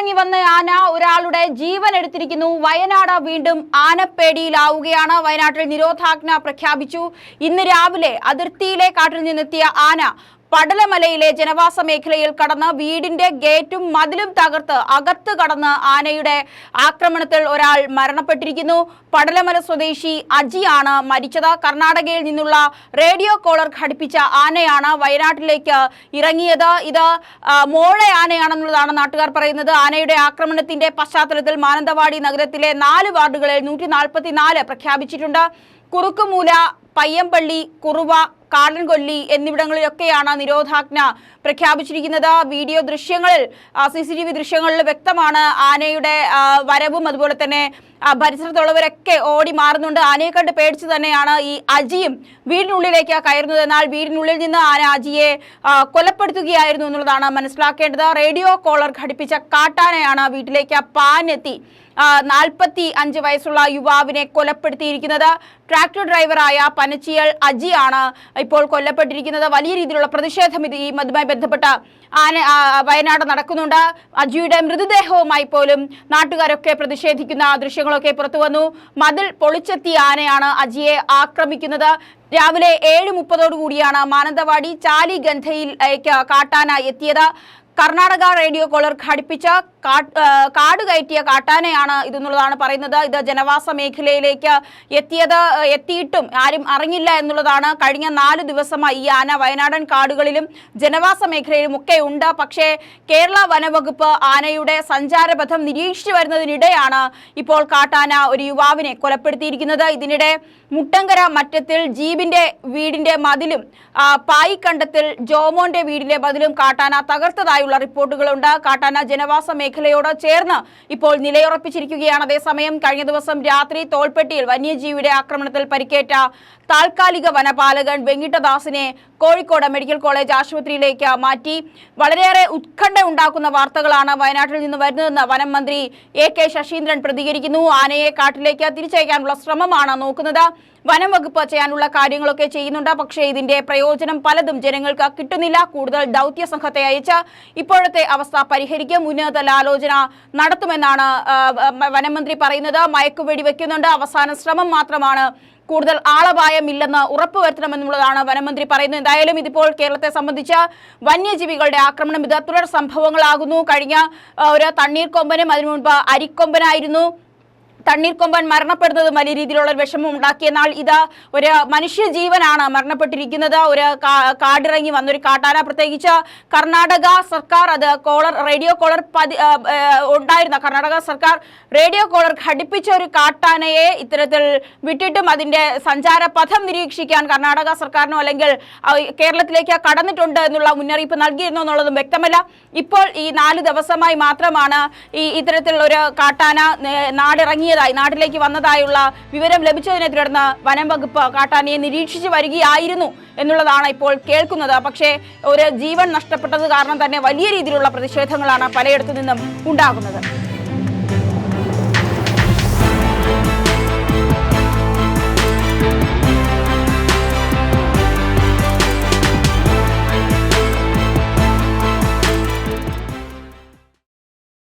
കാടിറങ്ങി വന്ന ആന ഒരാളുടെ ജീവൻ എടുത്തിരിക്കുന്നു. വയനാട് വീണ്ടും ആനപ്പേടിയിലാവുകയാണ്. വയനാട്ടിൽ നിരോധാജ്ഞ പ്രഖ്യാപിച്ചു. ഇന്ന് രാവിലെ അതിർത്തിയിലെ കാട്ടിൽ നിന്നെത്തിയ ആന പടലമലയിലെ ജനവാസ മേഖലയിൽ കടന്ന് വീടിന്റെ ഗേറ്റും മതിലും തകർത്ത് അകത്ത് കടന്ന് ആനയുടെ ആക്രമണത്തിൽ ഒരാൾ മരണപ്പെട്ടിരിക്കുന്നു. പടലമല സ്വദേശി അജിയാണ് മരിച്ചത്. കർണാടകയിൽ നിന്നുള്ള റേഡിയോ കോളർ ഘടിപ്പിച്ച ആനയാണ് വയനാട്ടിലേക്ക് ഇറങ്ങിയത്. ഇത് മോളെ ആനയാണെന്നുള്ളതാണ് നാട്ടുകാർ പറയുന്നത്. ആനയുടെ ആക്രമണത്തിന്റെ പശ്ചാത്തലത്തിൽ മാനന്തവാടി നഗരത്തിലെ നാല് വാർഡുകളിൽ നൂറ്റി പ്രഖ്യാപിച്ചിട്ടുണ്ട്. കുറുക്കുമൂല പയ്യമ്പള്ളി കുറുവ കാടൻകൊല്ലി എന്നിവിടങ്ങളിലൊക്കെയാണ് നിരോധാജ്ഞ പ്രഖ്യാപിച്ചിരിക്കുന്നത്. വീഡിയോ ദൃശ്യങ്ങളിൽ സി സി ടി വി ദൃശ്യങ്ങളിൽ വ്യക്തമാണ് ആനയുടെ വരവും അതുപോലെ തന്നെ പരിസരത്തുള്ളവരൊക്കെ ഓടി മാറുന്നുണ്ട്. ആനയെ കണ്ട് പേടിച്ച് തന്നെയാണ് ഈ അജിയും വീടിനുള്ളിലേക്ക് കയറുന്നത്. എന്നാൽ വീടിനുള്ളിൽ നിന്ന് ആന അജിയെ കൊലപ്പെടുത്തുകയായിരുന്നു എന്നുള്ളതാണ് മനസ്സിലാക്കേണ്ടത്. റേഡിയോ കോളർ ഘടിപ്പിച്ച കാട്ടാനയാണ് വീട്ടിലേക്ക് പാഞ്ഞെത്തി. നാൽപ്പത്തി അഞ്ച് വയസ്സുള്ള യുവാവിനെ കൊലപ്പെടുത്തിയിരിക്കുന്നത്. ട്രാക്ടർ ഡ്രൈവറായ പനച്ചിയൽ അജിയാണ് ഇപ്പോൾ കൊല്ലപ്പെട്ടിരിക്കുന്നത്. വലിയ രീതിയിലുള്ള പ്രതിഷേധം ഇത് ഈ മതുമായി ബന്ധപ്പെട്ട ആന വയനാട് നടക്കുന്നുണ്ട്. അജിയുടെ മൃതദേഹവുമായി പോലും നാട്ടുകാരൊക്കെ പ്രതിഷേധിക്കുന്ന ദൃശ്യങ്ങളൊക്കെ പുറത്തു വന്നു. മതിൽ പൊളിച്ചെത്തിയ ആനയാണ് അജിയെ ആക്രമിക്കുന്നത്. രാവിലെ ഏഴ് മുപ്പതോടു കൂടിയാണ് മാനന്തവാടി ചാലിഗന്ധയിലേക്ക് കാട്ടാന എത്തിയത്. കർണാടക റേഡിയോ കോളർ ഘടിപ്പിച്ച കാട് കയറ്റിയ കാട്ടാനയാണ് ഇതെന്നുള്ളതാണ് പറയുന്നത്. ഇത് ജനവാസ മേഖലയിലേക്ക് എത്തിയത് എത്തിയിട്ടും ആരും അറിഞ്ഞില്ല എന്നുള്ളതാണ്. കഴിഞ്ഞ നാല് ദിവസമായി ഈ ആന വയനാടൻ കാടുകളിലും ജനവാസ മേഖലയിലും ഒക്കെ ഉണ്ട്. പക്ഷേ കേരള വനവകുപ്പ് ആനയുടെ സഞ്ചാരപഥം നിരീക്ഷിച്ചു വരുന്നതിനിടെയാണ് ഇപ്പോൾ കാട്ടാന ഒരു യുവാവിനെ കൊലപ്പെടുത്തിയിരിക്കുന്നത്. ഇതിനിടെ മുട്ടങ്കര മറ്റത്തിൽ ജീബിന്റെ വീടിന്റെ മതിലും പായി പായിക്കണ്ടത്തിൽ ജോമോന്റെ വീടിന്റെ മതിലും കാട്ടാന തകർത്തതായുള്ള റിപ്പോർട്ടുകളുണ്ട്. കാട്ടാന ജനവാസ മേഖലയോട് ചേർന്ന് ഇപ്പോൾ നിലയുറപ്പിച്ചിരിക്കുകയാണ്. അതേസമയം കഴിഞ്ഞ ദിവസം രാത്രി തോൽപ്പെട്ടിയിൽ വന്യജീവിയുടെ ആക്രമണത്തിൽ പരിക്കേറ്റ താൽക്കാലിക വനപാലകൻ വെങ്കിട്ടദാസിനെ കോഴിക്കോട് മെഡിക്കൽ കോളേജ് ആശുപത്രിയിലേക്ക് മാറ്റി. വളരെയേറെ ഉത്കണ്ഠ ഉണ്ടാക്കുന്ന വാർത്തകളാണ് വയനാട്ടിൽ നിന്ന് വരുന്നതെന്ന് വനം മന്ത്രി എ കെ ശശീന്ദ്രൻ പ്രതികരിക്കുന്നു. ആനയെ കാട്ടിലേക്ക് തിരിച്ചയക്കാനുള്ള ശ്രമമാണ് നോക്കുന്നത്. വനം വകുപ്പ് ചെയ്യാനുള്ള കാര്യങ്ങളൊക്കെ ചെയ്യുന്നുണ്ട്. പക്ഷേ ഇതിന്റെ പ്രയോജനം പലതും ജനങ്ങൾക്ക് കിട്ടുന്നില്ല. കൂടുതൽ ദൗത്യ സംഘത്തെ അയച്ച് ഇപ്പോഴത്തെ അവസ്ഥ പരിഹരിക്കും. ഉന്നതതല ആലോചന നടത്തുമെന്നാണ് ആ, ആ, വനം മന്ത്രി പറയുന്നത്. മയക്കുവെടി വെക്കുന്നുണ്ട്. അവസാന ശ്രമം മാത്രമാണ് കൂടുതൽ ആളപായമില്ലെന്ന് ഉറപ്പുവരുത്തണമെന്നുള്ളതാണ് വനമന്ത്രി പറയുന്നത്. എന്തായാലും ഇതിപ്പോൾ കേരളത്തെ സംബന്ധിച്ച് വന്യജീവികളുടെ ആക്രമണം ഇത് തുടർ സംഭവങ്ങളാകുന്നു. കഴിഞ്ഞ ഒരു തണ്ണീർക്കൊമ്പനും അതിനു മുൻപ് അരിക്കൊമ്പനായിരുന്നു. തണ്ണീർക്കൊമ്പൻ മരണപ്പെടുന്നത് വലിയ രീതിയിലുള്ള വിഷമം ഉണ്ടാക്കിയെന്നാൽ ഇത് ഒരു മനുഷ്യ ജീവനാണ് മരണപ്പെട്ടിരിക്കുന്നത്. ഒരു കാടിറങ്ങി വന്നൊരു കാട്ടാന. പ്രത്യേകിച്ച് കർണാടക സർക്കാർ അത് കോളർ റേഡിയോ കോളർ പതി ഉണ്ടായിരുന്ന കർണാടക സർക്കാർ റേഡിയോ കോളർ ഘടിപ്പിച്ച ഒരു കാട്ടാനയെ ഇത്തരത്തിൽ വിട്ടിട്ടും അതിന്റെ സഞ്ചാര പഥം നിരീക്ഷിക്കാൻ കർണാടക സർക്കാരിനോ അല്ലെങ്കിൽ കേരളത്തിലേക്ക് കടന്നിട്ടുണ്ട് എന്നുള്ള മുന്നറിയിപ്പ് നൽകിയിരുന്നു എന്നുള്ളതും വ്യക്തമല്ല. ഇപ്പോൾ ഈ നാല് ദിവസമായി മാത്രമാണ് ഈ ഇത്തരത്തിലുള്ള ഒരു കാട്ടാന നേ- നാടിറങ്ങിയതായി നാട്ടിലേക്ക് വന്നതായുള്ള വിവരം ലഭിച്ചതിനെ തുടർന്ന് വനം വകുപ്പ് കാട്ടാനയെ നിരീക്ഷിച്ച് വരികയായിരുന്നു എന്നുള്ളതാണ് ഇപ്പോൾ കേൾക്കുന്നത്. പക്ഷേ ഒരു ജീവൻ നഷ്ടപ്പെട്ടത് കാരണം തന്നെ വലിയ രീതിയിലുള്ള പ്രതിഷേധങ്ങളാണ് പലയിടത്തു നിന്നും ഉണ്ടാകുന്നത്.